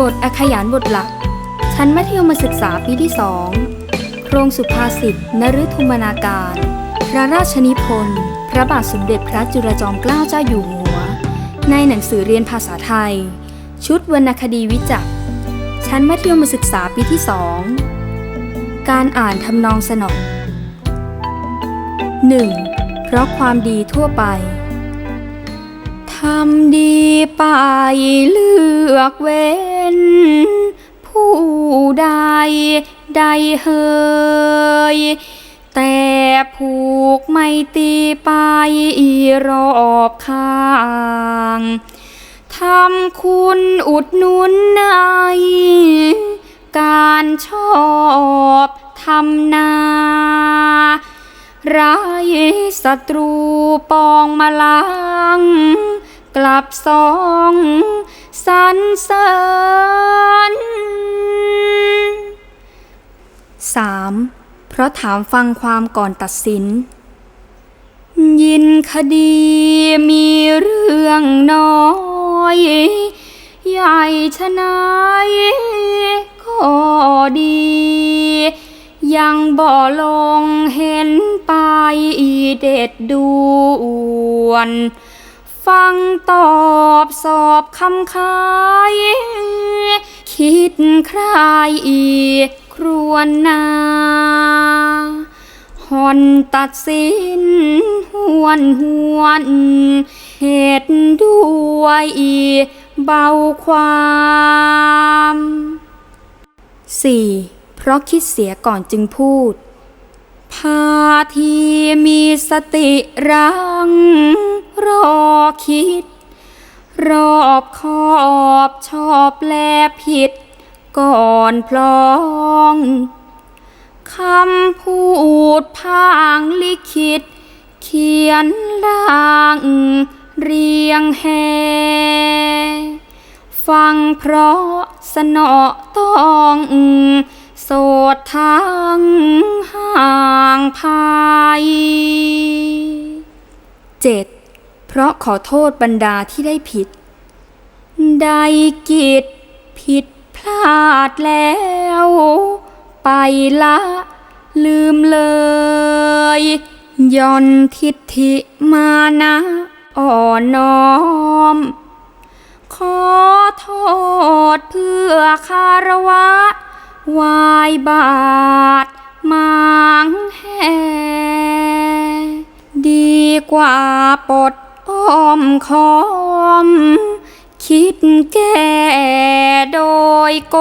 บทอขยานบทหลัก ชั้นมัธยมศึกษาปีที่สองโครงสุภาษิตนฤทุมนาการ พระราชนิพนธ์ พระบาทสมเด็จพระจุลจอมเกล้าเจ้าอยู่หัว ในหนังสือเรียนภาษาไทย ชุดวรรณคดีวิจักชั้นมัธยมศึกษาปีที่สองการอ่านทำนองสนอง 1. เพราะความดีทั่วไปำดีไปเลือกเว้น ผู้ใดใดเฮยแต่ผูกไม่ตีไปรอบข้างทำคุณอุดหนุนใน การชอบทำนาร้ายศัตรูปองมาลัง กลับสองสรรเสริญ 3. เพราะถามฟังความก่อนตัดสิน ยินคดีมีเรื่องน้อย ใหญ่ชะนายก็ดี ยังบ่ลงเห็นไปเด็ดดวน ฟังตอบสอบคำคาย คิดครอีกครวนนาหอนตัดสินหวนหวน เหตุด้วยอีเบาความ 4. เพราะคิดเสียก่อนจึงพูด พาทีมีสติรัง รอคิด รอบขอบชอบแลผิด ก่อนพลองคำพูดพางลิขิต เขียนร่างเรียงแหฟังเพราะสนอต้องโสดทางห่างภาย 7. เพราะขอโทษบรรดาที่ได้ผิดได้กิจผิดพลาดแล้ว ไปละลืมเลยย่อนทิฏฐิมานะอ่อนน้อม ขอโทษเพื่อคารวะ วายบาทมางแห่ดีกว่าปลด อ้อมคอม คิดแก่โดยโก